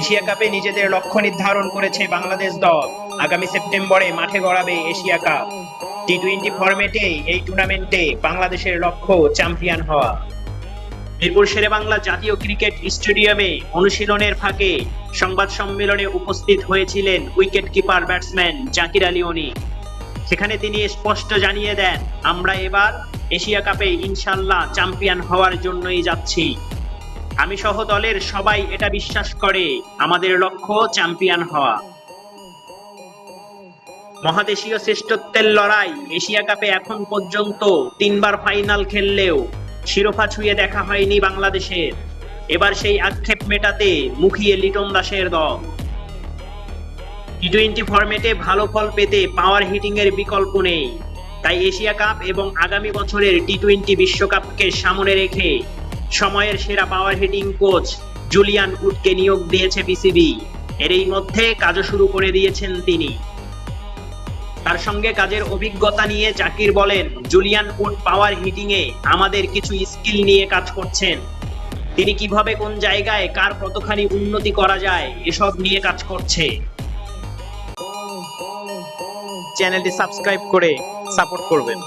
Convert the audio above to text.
Asia কাপে নিজেদের লক্ষ্য নির্ধারণ করেছে বাংলাদেশ দল। আগামী সেপ্টেম্বরে মাঠে গড়াবে এশিয়া কাপ। টি টোয়েন্টি ফরম্যাটে এই টুর্নামেন্টে বাংলাদেশের লক্ষ্য চ্যাম্পিয়ন হওয়া। মিরপুর শেরে বাংলা জাতীয় ক্রিকেট স্টেডিয়ামে অনুশীলনের ফাঁকে সংবাদ সম্মেলনে উপস্থিত হয়েছিলেন wicket keeper batsman Jaker Ali Anik. সেখানে তিনি স্পষ্ট জানিয়ে দেন, আমরা এবার এশিয়া কাপে ইনশাল্লাহ চ্যাম্পিয়ন হওয়ার জন্যই যাচ্ছি। আমি সহ দলের সবাই এটা বিশ্বাস করে, আমাদের লক্ষ্য চ্যাম্পিয়ন হওয়া। মহাদেশীয় শ্রেষ্ঠত্বের লড়াই এশিয়া কাপে এখন পর্যন্ত তিনবার ফাইনাল খেললেও শিরোপা ছুঁয়ে দেখা হয়নি বাংলাদেশের। এবার সেই আক্ষেপ মেটাতে মুখিয়ে লিটন দাসের দল। টি টোয়েন্টি ফরম্যাটে ভালো ফল পেতে পাওয়ার হিটিং এর বিকল্প নেই। তাই এশিয়া কাপ এবং আগামী বছরের টি টোয়েন্টি বিশ্বকাপকে সামনে রেখে সময়ের সেরা পাওয়ার হিটিং কোচ জুলিয়ান উডকে নিয়োগ দিয়েছে বিসিবি এরই মধ্যে কাজও শুরু করে দিয়েছেন তিনি। তার সঙ্গে কাজের অভিজ্ঞতা নিয়ে জাকির বলেন, জুলিয়ান উড পাওয়ার হিটিং এ আমাদের কিছু স্কিল নিয়ে কাজ করছেন। তিনি কীভাবে কোন জায়গায় কার কতখানি উন্নতি করা যায়, এসব নিয়ে কাজ করছে। চ্যানেলটি সাবস্ক্রাইব করে সাপোর্ট করবেন।